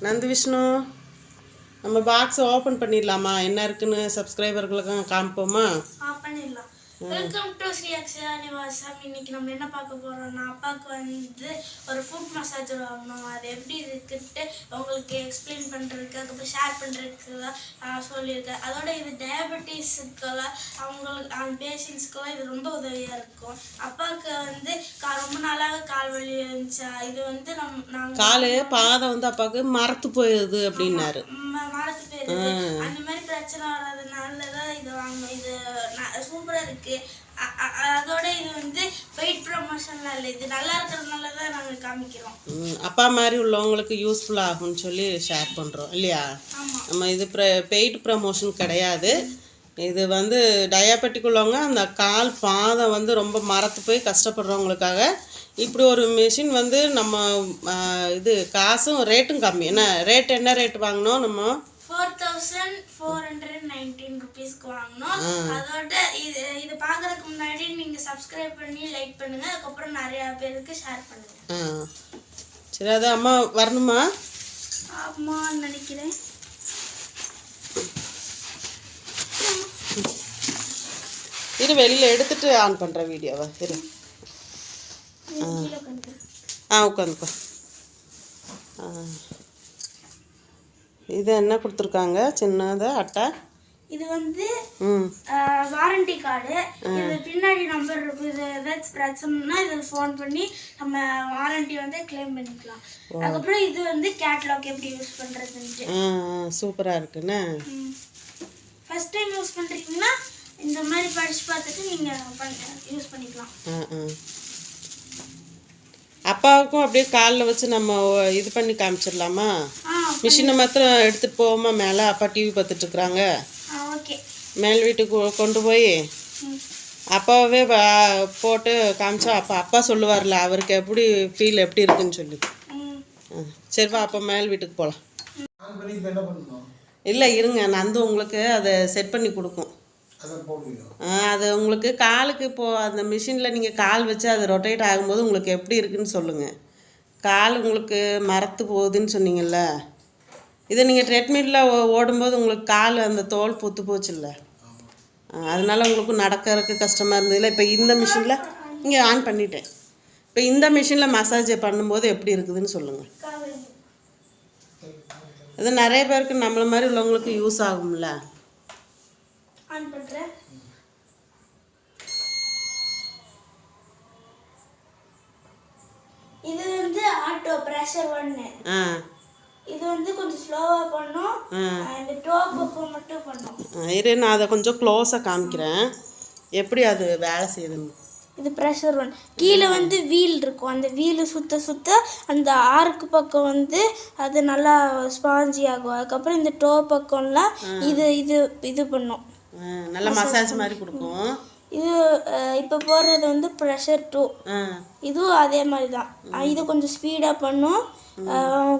நந்து விஷ்ணு நம்ம box open பண்ணிடலாமா? என்ன இருக்குன்னு சப்ஸ்கிரைபர்களுக்கும் காமிப்போமா? பண்ணிடலாம். வெல்கம் டு ஸ்ரீ அக்ஷயா நிவாசம் இன்னைக்கு நம்ம என்ன பார்க்க போறோம்னா அப்பாவுக்கு வந்து ஒரு ஃபுட் மசாஜர் வாங்கணும். அது எப்படி இருக்குன்ட்டு உங்களுக்கு எக்ஸ்பிளைன் பண்ணுறதுக்கு அதுக்கப்புறம் ஷேர் பண்ணுறதுக்கு தான் சொல்லியிருக்கேன். அதோட இது டயபெட்டிஸுக்கெல்லாம் அவங்களுக்கு அந்த பேஷண்ட்ஸ்க்கெல்லாம் இது ரொம்ப உதவியாக இருக்கும். அப்பாவுக்கு வந்து கா ரொம்ப நாளாக கால் வலி இருந்துச்சா? இது வந்து நம் நாங்கள் காலு பாதம் வந்து அப்பாவுக்கு மரத்து போயிடுது அப்படின்னாரு. மரத்து போயிருது. அந்த மாதிரி பிரச்சனை வராதனால தான் இது வாங்கணும் இது சூப்பராக இருக்கு. அ- அ- அதோட இது வந்து வெயிட் ப்ரமோஷன்லாம் இல்லை. இது நல்லா இருக்கிறதுனால தான் நாங்கள் காமிக்கிறோம். அப்பா மாதிரி உள்ளவங்களுக்கு யூஸ்ஃபுல் ஆகும்னு சொல்லி ஷேர் பண்ணுறோம் இல்லையா? நம்ம இது ப்ர பெய்ட் ப்ரமோஷன் கிடையாது. இது வந்து டயாபெட்டிக் உள்ளவங்க அந்த கால் பாதம் வந்து ரொம்ப மரத்து போய் கஷ்டப்படுறவங்களுக்காக இப்படி ஒரு மிஷின் வந்து நம்ம இது காசும் ரேட்டும் கம்மி. என்ன ரேட் என்ன ரேட் வாங்கினோம் நம்ம? தௌசண்ட் ஃபோர் ஹண்ட்ரட் நைன்டீன் ருபீஸ்க்கு வாங்கினோம். அதோட இது இது பார்க்கறதுக்கு முன்னாடி நீங்கள் சப்ஸ்கிரைப் பண்ணி லைக் பண்ணுங்க. அதுக்கப்புறம் நிறையா பேருக்கு ஷேர் பண்ணுங்க. சரி அது அம்மா வரணுமா? ஆமான்னு நினைக்கிறேன். இரு வெளியில் எடுத்துட்டு ஆன் பண்ணுற வீடியோவை. இரு. ஆ உட்காந்துக்கோ. ஆ. இது என்ன கொடுத்துருக்காங்க? சின்னது அட்டை? இது வந்து வாரண்டி கார்டு. இது பின்னாடி நம்பர் இருக்கு. இது ஏதாச்சும் பிரச்சனைனா இதில் ஃபோன் பண்ணி நம்ம வாரண்டி வந்து க்ளைம் பண்ணிக்கலாம். அதுக்கப்புறம் இது வந்து கேட்லாக் எப்படி யூஸ் பண்ணுறதுன்ட்டு சூப்பராக இருக்குண்ணே ஃபர்ஸ்ட் டைம் யூஸ் பண்ணுறீங்கன்னா இந்த மாதிரி படிச்சு பார்த்துட்டு நீங்கள் பண்ண யூஸ் பண்ணிக்கலாம். அப்பாவுக்கும் அப்படியே காலில் வச்சு நம்ம இது பண்ணி காமிச்சிடலாமா? மிஷினை மாத்திரம் எடுத்துகிட்டு போவோமா மேலே அப்பா டிவி பார்த்துட்ருக்குறாங்க மேல் வீட்டுக்கு கொண்டு போய் அப்பாவே வ- போட்டு காமிச்சா அப்பா அப்பா சொல்லுவார்ல அவருக்கு எப்படி ஃபீல் எப்படி இருக்குன்னு சொல்லி. சரி வா அப்போ மேல் வீட்டுக்கு போகலாம் இல்லை இருங்க நந்து உங்களுக்கு அதை செட் பண்ணி கொடுக்கும். ஆ, அது உங்களுக்கு காலுக்கு இப்போது அந்த மிஷினில் நீங்கள் கால் வச்சு அது ரொட்டேட் ஆகும்போது உங்களுக்கு எப்படி இருக்குன்னு சொல்லுங்கள் கால் உங்களுக்கு மரத்து போகுதுன்னு சொன்னீங்கல்ல. இதை நீங்கள் ட்ரெட்மில்லில் ஓடும்போது உங்களுக்கு கால் அந்த தோல் பொத்து போச்சுல்ல. அதனால் அதனால உங்களுக்கு நடக்கிறதுக்கு கஷ்டமாக இருந்ததில்ல. இப்போ இந்த மிஷினில் இங்கே ஆன் பண்ணிட்டேன். இப்போ இந்த மிஷினில் மசாஜ் பண்ணும்போது எப்படி இருக்குதுன்னு சொல்லுங்கள் இது நிறைய பேருக்கு நம்மள மாதிரி உள்ளவங்களுக்கு யூஸ் ஆகும்ல. ஆன் பண்ணுறேன் இது வந்து ஆட்டோ ப்ரெஷர் ஒன்று இது வந்து கொஞ்சம் ஸ்லோவாக பண்ணும். ஆ. இந்த டோ பக்கம் மட்டும் பண்ணும். இரு நான் அதை கொஞ்சம் க்ளோஸாக காமிக்கிறேன். எப்படி அது வேலை செய்யுதுன்னு? இது ப்ரெஷர் ஒன் கீழே வந்து வீல் இருக்கும். அந்த வீல் சுத்த சுத்த அந்த ஆர்க்கு பக்கம் வந்து அது நல்லா ஸ்பாஞ்சி ஆகும். அதுக்கப்புறம் இந்த டோ பக்கம்லாம் இது இது இது பண்ணும். நல்லா மசாஜ் மாதிரி கொடுக்கும். இது இப்போ போடுறது வந்து ப்ரெஷர் டூ இதுவும் அதே மாதிரி தான் இது கொஞ்சம் ஸ்பீடாக பண்ணும்.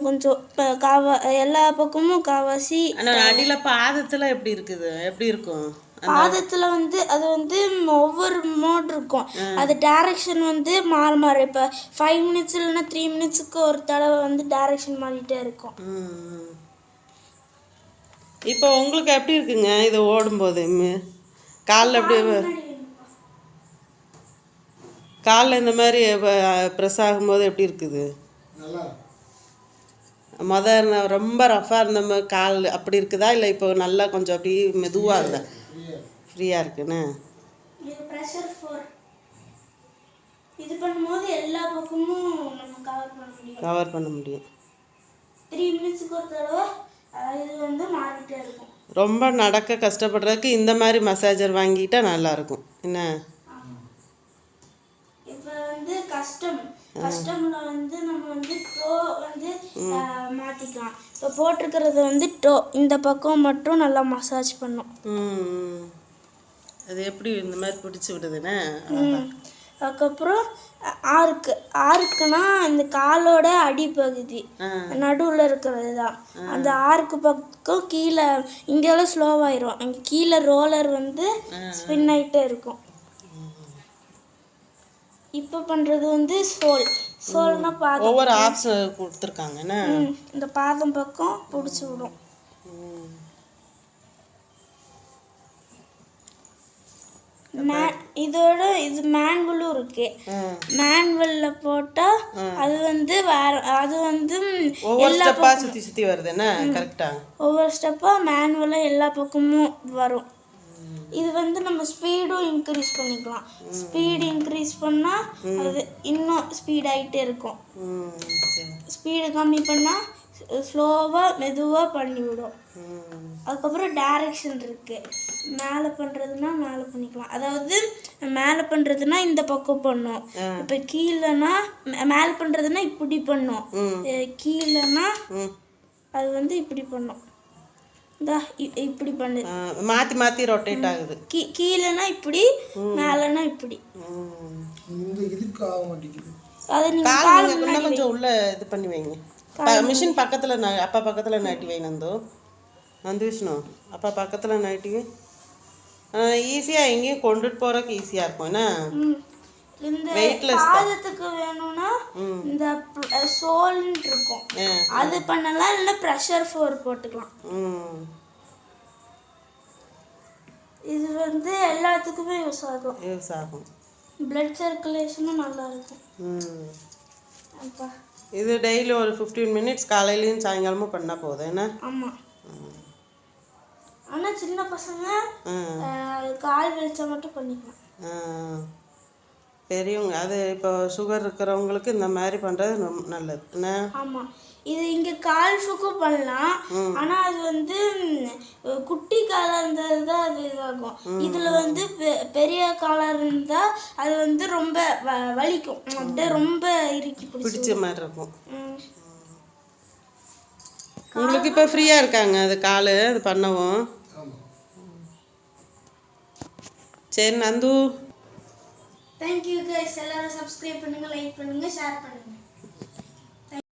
கொஞ்சம் இப்போ காவா எல்லா பக்கமும் காவாசி. அடியில் பாதத்தில் எப்படி இருக்குது? எப்படி இருக்கும்? பாதத்தில் வந்து அது வந்து ஒவ்வொரு மோட் இருக்கும். அது டைரக்ஷன் வந்து மாற மாறும் இப்போ ஃபைவ் மினிட்ஸ் இல்லைன்னா த்ரீ மினிட்ஸுக்கு ஒரு தடவை வந்து டைரக்ஷன் மாறிட்டே இருக்கும். இப்போ உங்களுக்கு எப்படி இருக்குங்க இது ஓடும்போது? காலில் எப்படி காலில் இந்த மாதிரி ப்ரெஸ் ஆகும்போது எப்படி இருக்குது? நல்லா. முத இருந்த- ரொம்ப ரஃபாக இருந்த மாதிரி கால் அப்படி இருக்குதா? இல்லை இப்போ நல்லா கொஞ்சம் அப்படி மெதுவாக இருக்குதா ஃப்ரீயாக இருக்குன்னு? இது ப்ரெஷர் ஃபோர் இது பண்ணும்போது எல்லா பக்கமும் நம்ம கவர் பண்ண முடியும். கவர் பண்ண முடியும். த்ரீ மினிட்ஸுக்கு ஒரு தடவை இது வந்து மாறிட்டே இருக்கும். ரொம்ப நடக்க கஷ்டப்படுறதுக்கு இந்த மாதிரி மசாஜர் வாங்கிட்டா நல்லா இருக்கும் என்ன இப்போ வந்து கஸ்டம் கஸ்டம்ல வந்து நம்ம வந்து டோ வந்து அஹ், மாத்திக்கலாம். இப்போ போட்டிருக்கிறது வந்து டோ இந்த பக்கம் மட்டும் நல்லா மசாஜ் பண்ணும். அது எப்படி இந்த மாதிரி பிடிச்சி விடுதுன்னு. அதுக்கப்புறம் ஆர்க்கு ஆர்க்குனா இந்த காலோட அடிப்பகுதி. நடுவில் இருக்கிறது தான் அந்த ஆர்க்கு பக்கம் கீழே இங்கெல்லாம் ஸ்லோவாயிரும் அங்கே கீழே ரோலர் வந்து ஸ்பின் ஆகிட்டே இருக்கும். இப்போ பண்ணுறது வந்து சோல். சோல்னா பாதம் ஒவ்வொரு ஆப்ஷன் கொடுத்துருக்காங்க என்ன? ம், இந்த பாதம் பக்கம் பிடிச்சி விடும். இதோட இது மேன்வலும் இருக்கு. மேன்வல்ல போட்டா அது வந்து வேற அது வந்து ஸ்டெப்பா சுத்தி சுத்தி வருது என்ன? கரெக்டா ஒவ்வொரு ஸ்டெப்பாக மேனுவலாக எல்லா பக்கமும் வரும். இது வந்து நம்ம ஸ்பீடும் இன்க்ரீஸ் பண்ணிக்கலாம். ஸ்பீடு இன்க்ரீஸ் பண்ணால் அது இன்னும் ஸ்பீட் ஆகிட்டே இருக்கும். ஸ்பீடு கம்மி பண்ணால் ஸ்லோவாக மெதுவாக பண்ணிவிடும் அதுக்கப்புறம் டைரக்ஷன் இருக்குது மேலே பண்ணுறதுனா மேலே பண்ணிக்கலாம். அதாவது மேலே பண்ணுறதுனா இந்த பக்கம் பண்ணும். இப்போ கீழேனா மேலே பண்ணுறதுனா இப்படி பண்ணும். கீழேனா அது வந்து இப்படி பண்ணும். இந்தா இப்படி பண்ணு. மாத்தி மாத்தி ரொட்டேட் ஆகுது. கீ கீழேனா இப்படி மேலேனா இப்படி. இதுக்கு ஆக மாட்டேங்குது. அதை நீங்கள் கொஞ்சம் உள்ள இது பண்ணி வைங்க. மிஷின் பக்கத்துல ந- அப்பா பக்கத்துல நட்டி வை நந்து. நந்து விஷ்ணு அப்பா பக்கத்துல நட்டி வை. ஈஸியா எங்கேயும் கொண்டுட்டு போறதுக்கு ஈஸியா இருக்கும். என்ன. இந்த. பாதத்துக்கு வேணும்னா இந்த சோல்னு இருக்கும். அது பண்ணலாம் இல்லைன்னா ப்ரெஷர் ஃபோர் போட்டுக்கலாம். இது வந்து எல்லாத்துக்குமே யூஸ் ஆகும். யூஸ் ஆகும். பிளட் சர்க்குலேஷனும் நல்லா இருக்கும். அப்பா. இது டெய்லி ஒரு ஃபிஃப்டீன் மினிட்ஸ் காலையிலயும் சாயங்காலமும் பண்ணா போதும். என்ன? ஆமாம் ஆனால் சின்ன பசங்க கால் வெளிச்சா மட்டும் பண்ணிக்கலாம். பெரியவங்க அது இப்போ சுகர் இருக்கிறவங்களுக்கு இந்த மாதிரி பண்ணுறது ரொம்ப நல்லது. என்ன? ஆமாம் இது இங்கே கால்ஃபுக்கும் பண்ணலாம். ஆனால் அது வந்து குட்டி காலாக இருந்தது தான் அது இதாகும். இதில் வந்து பெரிய காலாக இருந்தால் அது வந்து ரொம்ப வலிக்கும். அப்படியே ரொம்ப இறுக்கி பிடிச்சி மாதிரி இருக்கும். உங்களுக்கு இப்போ ஃப்ரீயாக இருக்காங்க அது கால் அது பண்ணவும்? சரி நந்து. தேங்க்யூ கைஸ் எல்லாரும் சப்ஸ்கிரைப் பண்ணுங்கள் லைக் பண்ணுங்கள் ஷேர் பண்ணுங்கள்